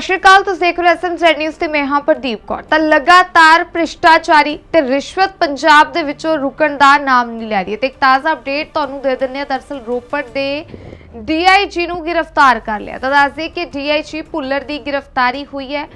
ਸਤਿ ਸ਼੍ਰੀ ਅਕਾਲ, ਤੁਸੀਂ ਦੇਖ ਰਹੇ ਹੋ ਐਸਐਮਜ਼ੈਡ ਨਿਊਜ਼ ਤੇ ਮੈਂ ਹਾਂ ਪ੍ਰਦੀਪ ਕੌਰ। ਤਾਂ ਲਗਾਤਾਰ ਭ੍ਰਿਸ਼ਟਾਚਾਰੀ ਤੇ ਰਿਸ਼ਵਤ ਪੰਜਾਬ ਦੇ ਵਿੱਚੋਂ ਰੁਕਣ ਦਾ ਨਾਮ ਨਹੀਂ ਲੈ ਰਹੀ ਹੈ। ਤੇ ਇੱਕ ਤਾਜ਼ਾ ਅਪਡੇਟ ਤੁਹਾਨੂੰ ਦੇ ਦਿੰਦੇ ਹਾਂ। ਦਰਸਲ ਰੋਪੜ ਦੇ ਡੀਆਈਜੀ ਨੂੰ ਗ੍ਰਿਫਤਾਰ ਕਰ ਲਿਆ। ਤਾਂ ਦੱਸਦੇ ਕਿ ਡੀਆਈਜੀ ਭੁੱਲਰ ਦੀ ਗ੍ਰਿਫਤਾਰੀ ਹੋਈ ਹੈ।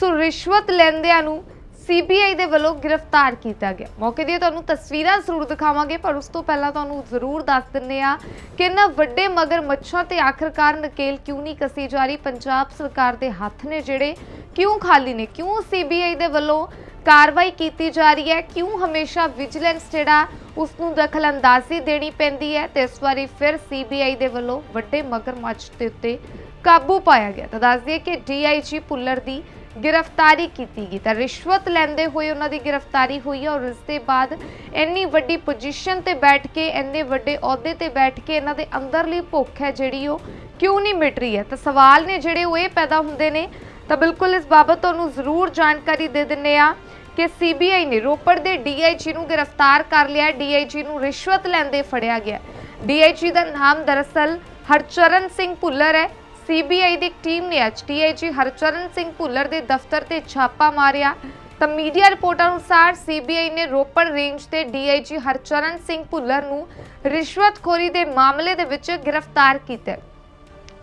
ਸੋ ਰਿਸ਼ਵਤ ਲੈਂਦਿਆਂ ਨੂੰ ਸੀਬੀਆਈ ਦੇ ਵੱਲੋਂ ਗ੍ਰਿਫਤਾਰ ਕੀਤਾ ਗਿਆ। ਮੌਕੇ ਦੀਆਂ ਤੁਹਾਨੂੰ ਤਸਵੀਰਾਂ ਜ਼ਰੂਰ ਦਿਖਾਵਾਂਗੇ, ਪਰ ਉਸ ਤੋਂ ਪਹਿਲਾਂ ਤੁਹਾਨੂੰ ਜ਼ਰੂਰ ਦੱਸ ਦਿੰਨੇ ਆ ਕਿ ਇਹਨਾਂ ਵੱਡੇ ਮਗਰ ਮੱਛਾਂ ਤੇ ਆਖਰਕਾਰ ਨਕੇਲ ਕਿਉਂ ਨਹੀਂ ਕਸੀ ਜਾ ਰਹੀ? ਪੰਜਾਬ ਸਰਕਾਰ ਦੇ ਹੱਥ ਨੇ ਜਿਹੜੇ ਕਿਉਂ ਖਾਲੀ ਨੇ? ਕਿਉਂ ਸੀਬੀਆਈ ਦੇ ਵੱਲੋਂ ਕਾਰਵਾਈ ਕੀਤੀ ਜਾ ਰਹੀ ਹੈ? ਕਿਉਂ ਹਮੇਸ਼ਾ ਵਿਜੀਲੈਂਸ ਜਿਹੜਾ ਉਸ ਨੂੰ ਦਖਲ ਅੰਦਾਜ਼ੀ ਦੇਣੀ ਪੈਂਦੀ ਹੈ? ਤੇ ਇਸ ਵਾਰੀ ਫਿਰ ਸੀਬੀਆਈ ਦੇ ਵੱਲੋਂ ਵੱਡੇ ਮਗਰਮੱਛ ਦੇ ਉੱਤੇ ਕਾਬੂ ਪਾਇਆ ਗਿਆ। ਤਾਂ ਦੱਸ ਦਈਏ ਕਿ ਡੀਆਈਜੀ ਪੁੱਲਰ ਦੀ ਗ੍ਰਿਫਤਾਰੀ ਕੀਤੀ ਗਈ ਤਾਂ ਰਿਸ਼ਵਤ ਲੈਂਦੇ ਹੋਏ ਉਹਨਾਂ ਦੀ ਗ੍ਰਿਫਤਾਰੀ ਹੋਈ ਹੈ ਔਰ ਇਸ ਦੇ ਬਾਅਦ ਇੰਨੀ ਵੱਡੀ ਪੋਜੀਸ਼ਨ ਤੇ ਬੈਠ ਕੇ, ਇੰਨੇ ਵੱਡੇ ਅਹੁਦੇ ਤੇ ਬੈਠ ਕੇ ਇਹਨਾਂ ਦੇ ਅੰਦਰਲੀ ਭੁੱਖ ਹੈ ਜਿਹੜੀ ਉਹ ਕਿਉਂ ਨਹੀਂ ਮਿਟ ਰਹੀ ਹੈ? ਤਾਂ ਸਵਾਲ ਨੇ ਜਿਹੜੇ ਉਹ ਇਹ ਪੈਦਾ ਹੁੰਦੇ ਨੇ, ਤਾਂ ਬਿਲਕੁਲ ਇਸ ਬਾਬਤ ਤੁਹਾਨੂੰ ਜ਼ਰੂਰ ਜਾਣਕਾਰੀ ਦੇ ਦਿੰਨੇ ਆ ਕਿ ਸੀਬੀਆਈ ਨੇ ਰੋਪੜ ਦੇ ਡੀਆਈਜੀ ਨੂੰ ਗ੍ਰਿਫਤਾਰ ਕਰ ਲਿਆ ਡੀਆਈਜੀ ਨੂੰ ਰਿਸ਼ਵਤ ਲੈਂਦੇ ਫੜਿਆ ਗਿਆ ਡੀਆਈਜੀ ਦਾ ਨਾਮ ਦਰਅਸਲ ਹਰਚਰਨ ਸਿੰਘ ਭੁੱਲਰ ਹੈ। ਸੀਬੀਆਈ ਦੀ ਟੀਮ ਨੇ ਅੱਜ ਡੀਆਈਜੀ ਹਰਚਰਨ ਸਿੰਘ ਭੁੱਲਰ ਦੇ ਦਫ਼ਤਰ ਤੇ ਛਾਪਾ ਮਾਰਿਆ। ਤਾਂ ਮੀਡੀਆ ਰਿਪੋਰਟ ਅਨੁਸਾਰ ਸੀਬੀਆਈ ਨੇ ਰੋਪੜ ਰੇਂਜ ਤੇ ਡੀਆਈਜੀ ਹਰਚਰਨ ਸਿੰਘ ਭੁੱਲਰ ਨੂੰ ਰਿਸ਼ਵਤਖੋਰੀ ਦੇ ਮਾਮਲੇ ਦੇ ਵਿੱਚ ਗ੍ਰਿਫਤਾਰ ਕੀਤਾ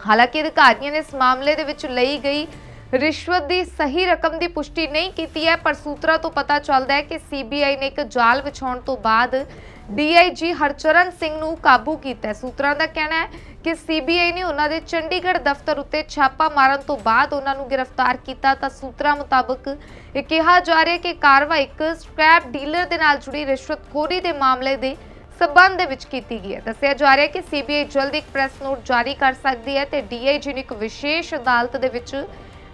ਹਾਲਾਂਕਿ ਅਧਿਕਾਰੀਆਂ ਨੇ ਇਸ ਮਾਮਲੇ ਦੇ ਵਿੱਚ ਲਈ ਗਈ ਰਿਸ਼ਵਤ ਦੀ ਸਹੀ ਰਕਮ ਦੀ ਪੁਸ਼ਟੀ ਨਹੀਂ ਕੀਤੀ ਹੈ, ਪਰ ਸੂਤਰਾਂ ਤੋਂ ਪਤਾ ਚੱਲਦਾ ਹੈ ਕਿ ਸੀਬੀਆਈ ਨੇ ਇੱਕ ਜਾਲ ਵਿਛਾਉਣ ਤੋਂ ਬਾਅਦ ਡੀਆਈਜੀ ਹਰਚਰਨ ਸਿੰਘ ਨੂੰ ਕਾਬੂ ਕੀਤਾ ਸੂਤਰਾਂ ਦਾ ਕਹਿਣਾ ਹੈ ਕਿ ਸੀਬੀਆਈ ਨੇ ਉਹਨਾਂ ਦੇ ਚੰਡੀਗੜ੍ਹ ਦਫ਼ਤਰ ਉੱਤੇ ਛਾਪਾ ਮਾਰਨ ਤੋਂ ਬਾਅਦ ਉਹਨਾਂ ਨੂੰ ਗ੍ਰਿਫਤਾਰ ਕੀਤਾ ਤਾਂ ਸੂਤਰਾਂ ਮੁਤਾਬਕ ਇਹ ਕਿਹਾ ਜਾ ਰਿਹਾ ਕਿ ਕਾਰਵਾਈ ਇੱਕ ਸਕ੍ਰੈਪ ਡੀਲਰ ਦੇ ਨਾਲ ਜੁੜੀ ਰਿਸ਼ਵਤਖੋਰੀ ਦੇ ਮਾਮਲੇ ਦੇ ਸਬੰਧ ਦੇ ਵਿੱਚ ਕੀਤੀ ਗਈ ਹੈ। ਦੱਸਿਆ ਜਾ ਰਿਹਾ ਹੈ ਕਿ ਸੀਬੀਆਈ ਜਲਦ ਇੱਕ ਪ੍ਰੈਸ ਨੋਟ ਜਾਰੀ ਕਰ ਸਕਦੀ ਹੈ ਤੇ ਡੀਆਈਜੀ ਨੂੰ ਇੱਕ ਵਿਸ਼ੇਸ਼ ਅਦਾਲਤ ਦੇ ਵਿੱਚ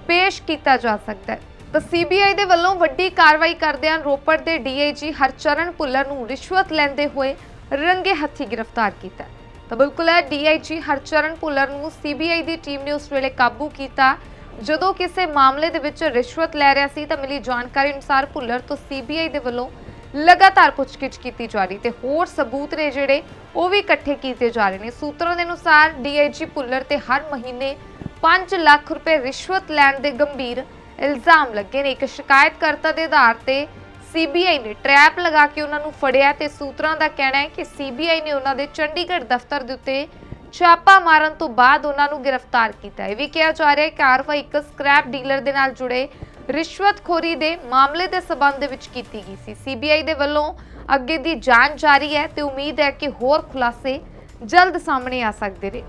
ਪੇਸ਼ ਕੀਤਾ ਜਾ ਸਕਦਾ ਹੈ। ਤਾਂ ਸੀਬੀਆਈ ਦੇ ਵੱਲੋਂ ਵੱਡੀ ਕਾਰਵਾਈ ਕਰਦਿਆਂ ਰੋਪੜ ਦੇ ਡੀਆਈਜੀ ਹਰਚਰਨ ਭੁੱਲਰ ਨੂੰ ਰਿਸ਼ਵਤ ਲੈਂਦੇ ਹੋਏ ਰੰਗੇ ਹੱਥੀ ਗ੍ਰਿਫਤਾਰ ਕੀਤਾ ਤਾਂ ਬਿਲਕੁਲ ਹੈ, ਡੀਆਈਜੀ ਹਰਚਰਨ ਭੁੱਲਰ ਨੂੰ ਸੀਬੀਆਈ ਦੀ ਟੀਮ ਨੇ ਉਸ ਵੇਲੇ ਕਾਬੂ ਕੀਤਾ। ਜਦੋਂ ਕਿਸੇ ਮਾਮਲੇ ਦੇ ਵਿੱਚ ਰਿਸ਼ਵਤ ਲੈ ਰਿਹਾ ਸੀ, ਤਾਂ ਮਿਲੀ ਜਾਣਕਾਰੀ ਅਨੁਸਾਰ ਭੁੱਲਰ ਤੋਂ ਸੀਬੀਆਈ ਦੇ ਵੱਲੋਂ ਲਗਾਤਾਰ ਪੁੱਛਗਿੱਛ ਕੀਤੀ ਜਾ ਰਹੀ ਤੇ ਹੋਰ ਸਬੂਤ ਨੇ ਜਿਹੜੇ, ਉਹ ਵੀ ਇਕੱਠੇ ਕੀਤੇ ਜਾ ਰਹੇ ਨੇ। ਸੂਤਰਾਂ ਦੇ ਅਨੁਸਾਰ ਡੀਆਈਜੀ ਭੁੱਲਰ ਤੇ ਹਰ ਮਹੀਨੇ 5 ਲੱਖ ਰੁਪਏ ਰਿਸ਼ਵਤ ਲੈਣ ਦੇ ਗੰਭੀਰ ਇਲਜ਼ਾਮ ਲੱਗੇ ਨੇ। ਇੱਕ ਸ਼ਿਕਾਇਤਕਰਤਾ ਦੇ ਆਧਾਰ ਤੇ ਸੀਬੀਆਈ ਨੇ ਟਰੈਪ ਲਗਾ ਕੇ ਉਹਨਾਂ ਨੂੰ ਫੜਿਆ ਤੇ ਸੂਤਰਾਂ ਦਾ ਕਹਿਣਾ ਹੈ ਕਿ ਸੀਬੀਆਈ ਨੇ ਉਹਨਾਂ ਦੇ ਚੰਡੀਗੜ੍ਹ ਦਫ਼ਤਰ ਦੇ ਉੱਤੇ ਛਾਪਾ ਮਾਰਨ ਤੋਂ ਬਾਅਦ ਉਹਨਾਂ ਨੂੰ ਗ੍ਰਿਫਤਾਰ ਕੀਤਾ। ਇਹ ਵੀ ਕਿਹਾ ਜਾ ਰਿਹਾ ਹੈ ਕਿ ਕਾਰਵਾਈ ਇੱਕ ਸਕ੍ਰੈਪ ਡੀਲਰ ਦੇ ਨਾਲ ਜੁੜੇ ਰਿਸ਼ਵਤਖੋਰੀ ਦੇ ਮਾਮਲੇ ਦੇ ਸਬੰਧ ਵਿੱਚ ਕੀਤੀ ਗਈ ਸੀ। ਸੀਬੀਆਈ ਦੇ ਵੱਲੋਂ ਅੱਗੇ ਦੀ ਜਾਂਚ ਜਾਰੀ ਹੈ ਤੇ ਉਮੀਦ ਹੈ ਕਿ ਹੋਰ ਖੁਲਾਸੇ ਜਲਦ ਸਾਹਮਣੇ ਆ ਸਕਦੇ ਨੇ।